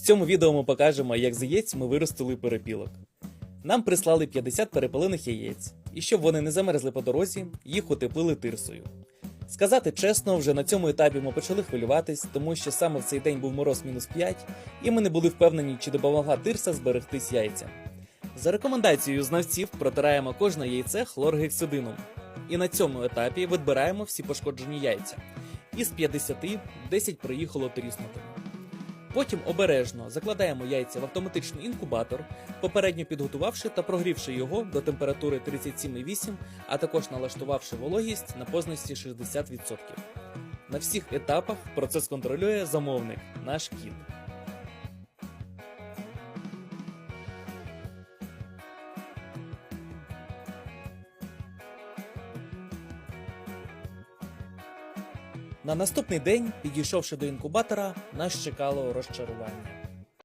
В цьому відео ми покажемо, як з яєць ми виростили перепілок. Нам прислали 50 перепелених яєць, і щоб вони не замерзли по дорозі, їх утеплили тирсою. Сказати чесно, вже на цьому етапі ми почали хвилюватись, тому що саме в цей день був мороз мінус 5, і ми не були впевнені, чи допомогла тирса зберегтись яйцям. За рекомендацією знавців протираємо кожне яйце хлоргексидином. І на цьому етапі відбираємо всі пошкоджені яйця. Із 50 10 приїхало тріснутими. Потім обережно закладаємо яйця в автоматичний інкубатор, попередньо підготувавши та прогрівши його до температури 37,8, а також налаштувавши вологість на позначці 60%. На всіх етапах процес контролює замовник, наш кіт. На наступний день, підійшовши до інкубатора, нас чекало розчарування.